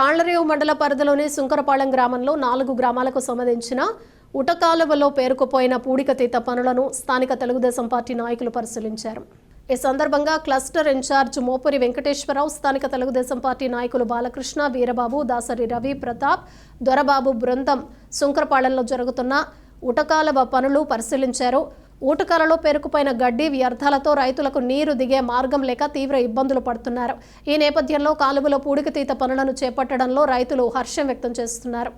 తాళ్ళరేవు మండల పరిధిలోని సుంకరపాళెం గ్రామంలో నాలుగు గ్రామాలకు సంబంధించిన ఉటకాలువలో పేరుకుపోయిన పూడికతీత పనులను స్థానిక తెలుగుదేశం పార్టీ నాయకులు పరిశీలించారు. ఈ సందర్భంగా క్లస్టర్ ఇన్ఛార్జ్ మోపురి వెంకటేశ్వరరావు స్థానిక తెలుగుదేశం పార్టీ నాయకులు బాలకృష్ణ వీరబాబు దాసరి రవి ప్రతాప్ దొరబాబు బృందం సుంకరపాళెంలో జరుగుతున్న ఉటకాలువ పనులు పరిశీలించారు. ఊటకాలలో పేరుకుపోయిన గడ్డి వ్యర్థాలతో రైతులకు నీరు దిగే మార్గం లేక తీవ్ర ఇబ్బందులు పడుతున్నారు. ఈ నేపథ్యంలో కాలువలో పూడికతీత పనులను చేపట్టడంలో రైతులు హర్షం వ్యక్తం చేస్తున్నారు.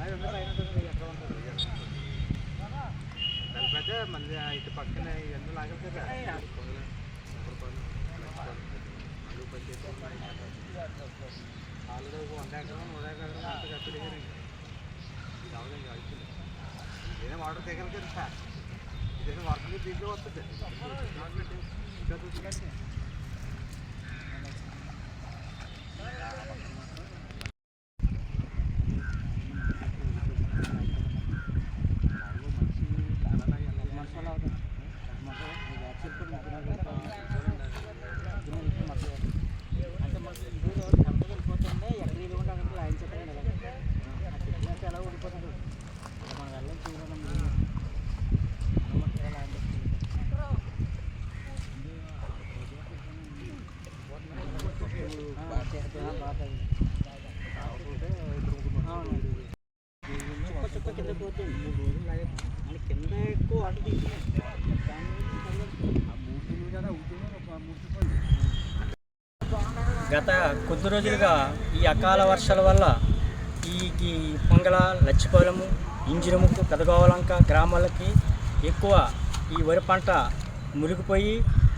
చేస్తుంటే ఆఫీసర్ లాగా వచ్చి కూర్చుని మళ్ళీ ఇటు పక్కన ఇవన్నీ లాగదు కదా ఆల్రెడీ ఒక వంద ఎకరం నూట ఎకరం అంత కప్పి దిగారు ఇది అవదు ఇంకా అవుతుంది ఇదేం వాటర్ దిగలు కదా ఇదేం వర్క్ దీంట్లో వస్తుంది కింద ఎక్కువ గత కొద్ది రోజులుగా ఈ అకాల వర్షాల వల్ల ఈ పొంగల లచ్చిపాలెము ఇంజినముక్కు పెదగోవలంక గ్రామాలకి ఎక్కువ ఈ వరి పంట మురిగిపోయి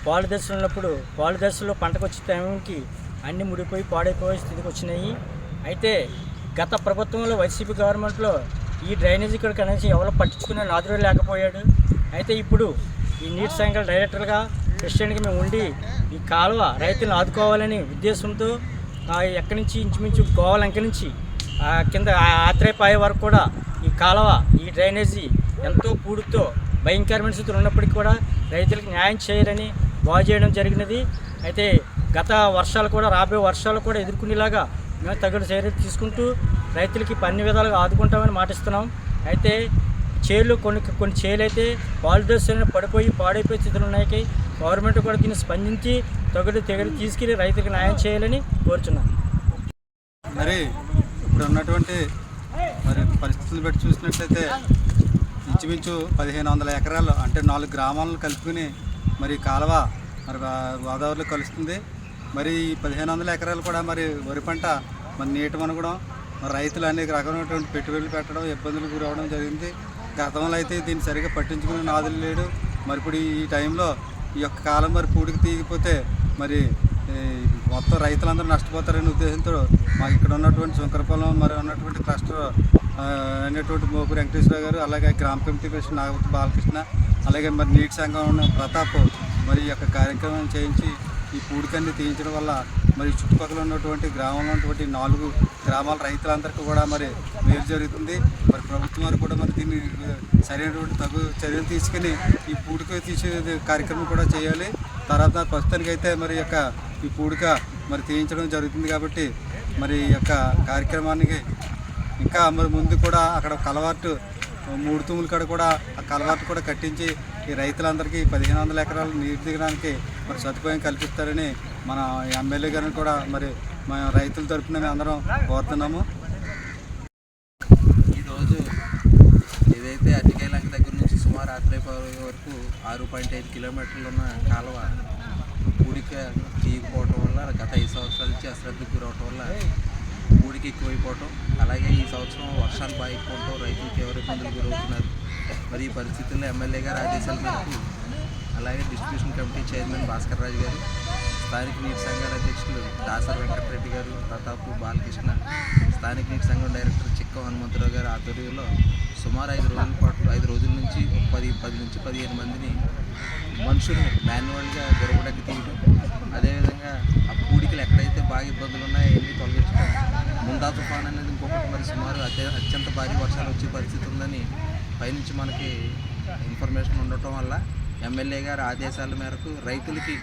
పాలు దశలు ఉన్నప్పుడు పాలు దశలో పంటకు వచ్చే టైంకి అన్ని ముడిపోయి పాడైపోయే స్థితికి వచ్చినాయి. అయితే గత ప్రభుత్వంలో వైసీపీ గవర్నమెంట్లో ఈ డ్రైనేజీ ఇక్కడ కనీసం ఎవరో పట్టించుకునే నాదురు లేకపోయాడు. అయితే ఇప్పుడు ఈ నీటి సంఘాల డైరెక్టర్గా ప్రెసిడెంట్గా మేము ఉండి ఈ కాలువ రైతులను ఆదుకోవాలని ఉద్దేశంతో ఎక్కడి నుంచి ఇంచుమించు గోవాలంక నుంచి కింద ఆత్రేపాయ వరకు కూడా ఈ కాలువ ఈ డ్రైనేజీ ఎంతో పూడుతో భయంకరమైన స్థితిలో ఉన్నప్పటికీ కూడా రైతులకు న్యాయం చేయాలని బాగు చేయడం జరిగినది. అయితే గత వర్షాలు కూడా రాబోయే వర్షాలు కూడా ఎదుర్కొనేలాగా మేము తగిన చర్యలు తీసుకుంటూ రైతులకి అన్ని విధాలుగా ఆదుకుంటామని మాటిస్తున్నాం. అయితే చేలు కొన్ని కొన్ని చేలు అయితే పాలిదోసైన పడిపోయి పాడైపోయే స్థితిలో ఉన్నాయి గవర్నమెంట్ కూడా దీన్ని స్పందించి తగుడు తెగలు తీసుకెళ్ళి రైతులకు న్యాయం చేయాలని కోరుచున్నాను మరి ఇప్పుడు ఉన్నటువంటి మరి పరిస్థితులు బట్టి చూసినట్లయితే ఇంచుమించు పదిహేను వందల ఎకరాలు అంటే నాలుగు గ్రామాలను కలుపుకుని మరి కాలువ మరి గోదావరిలో కలుస్తుంది. మరి పదిహేను వందల ఎకరాలు కూడా మరి వరి పంట మరి నీటి మనగడం మరి రైతులు అనేక రకమైనటువంటి పెట్టుబడులు పెట్టడం ఇబ్బందులు గురవడం జరిగింది. గతంలో అయితే దీన్ని సరిగ్గా పట్టించుకునే నాదులు లేడు. మరి ఇప్పుడు ఈ టైంలో ఈ యొక్క కాలం మరి పూడికి తీగిపోతే మరి మొత్తం రైతులందరూ నష్టపోతారనే ఉద్దేశంతో మాకు ఇక్కడ ఉన్నటువంటి శంకరపొలం మరి ఉన్నటువంటి క్లస్టర్ అనేటువంటి మోపు వెంకటేశ్వర గారు అలాగే గ్రామ కమిటీ ప్రెసిడెంట్ నాగపతి బాలకృష్ణ అలాగే మరి నీటి సంఘం ఉన్న ప్రతాప్ మరి ఈ యొక్క కార్యక్రమం చేయించి ఈ పూడికన్ని తీయించడం వల్ల మరి చుట్టుపక్కల ఉన్నటువంటి గ్రామంలో ఉన్నటువంటి నాలుగు గ్రామాల రైతులందరికీ కూడా మరి మేలు జరుగుతుంది. మరి ప్రభుత్వం వారు కూడా మరి దీన్ని సరైనటువంటి తగు చర్యలు తీసుకుని ఈ పూడిక తీసే కార్యక్రమం కూడా చేయాలి. తర్వాత ప్రస్తుతానికి అయితే మరి యొక్క ఈ పూడిక మరి తీయించడం జరుగుతుంది కాబట్టి మరి ఈ యొక్క కార్యక్రమానికి ఇంకా మరి ముందు కూడా అక్కడ కలవాటు మూడు తూములు కాడ కూడా ఆ కలవాటు కూడా కట్టించి ఈ రైతులందరికీ పదిహేను వందల ఎకరాలు నీరు దిగడానికి మరి సదుపాయం కల్పిస్తారని మన ఎమ్మెల్యే గారిని కూడా మరి మా రైతుల తరఫున మేము అందరం కోరుతున్నాము. ఈరోజు ఏదైతే అట్టికేలంక దగ్గర నుంచి సుమారు రాత్రి వరకు ఆరు పాయింట్ ఐదు కిలోమీటర్లు ఉన్న కాలువ పూడిక తీయకపోవటం వల్ల గత ఐదు సంవత్సరాల నుంచి అశ్రద్ధకు గురవటం వల్ల పూడికి ఎక్కువైపోవటం అలాగే ఈ సంవత్సరం వర్షాలు బాగా ఎక్కువ రైతులకు ఎవరు ఇబ్బందులు గురవుతున్నారు. మరి ఈ పరిస్థితుల్లో ఎమ్మెల్యే గారు ఆదేశాల మేరకు అలాగే distribution committee chairman Bhaskar Raju గారు స్థానిక నీటి సంఘాల అధ్యక్షులు దాసర్ వెంకటరెడ్డి గారు ప్రతాపు బాలకృష్ణ స్థానిక నీటి సంఘం డైరెక్టర్ చిక్క హనుమంతరావు గారి ఆధ్వర్యంలో సుమారు ఐదు రోజుల పాటు ఐదు రోజుల నుంచి పది పది నుంచి పదిహేను మందిని మనుషులు మాన్యువల్గా గొడవడకి తీయడం అదేవిధంగా ఆ పూడికలు ఎక్కడైతే బాగా ఇబ్బందులు ఉన్నాయో ఎన్ని తొలగించడం ముందా తుఫాన్ అనేది ఇంకొకటి మరి సుమారు అత్య అత్యంత భారీ వర్షాలు వచ్చే పరిస్థితి ఉందని పైనుంచి మనకి ఇన్ఫర్మేషన్ ఉండటం వల్ల ఎమ్మెల్యే గారి ఆదేశాల మేరకు రైతులకి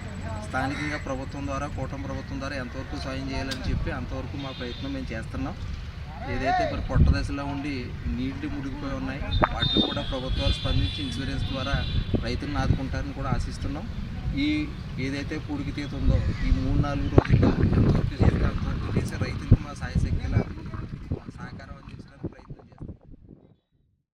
స్థానికంగా ప్రభుత్వం ద్వారా కూటమి ప్రభుత్వం ద్వారా ఎంతవరకు సాయం చేయాలని చెప్పి అంతవరకు మా ప్రయత్నం మేము చేస్తున్నాం. ఏదైతే మరి పొట్ట దశలో ఉండి నీళ్ళు ముడిగిపోయి ఉన్నాయి వాటిలో కూడా ప్రభుత్వాలు స్పందించి ఇన్సూరెన్స్ ద్వారా రైతులను ఆదుకుంటారని కూడా ఆశిస్తున్నాం. ఈ ఏదైతే పూడికి తీత ఉందో ఈ మూడు నాలుగు రోజుల్లో ఎంతవరకు చేస్తే అంతవరకు చేసి రైతులకు మా సాయశక్తిలా సహకారం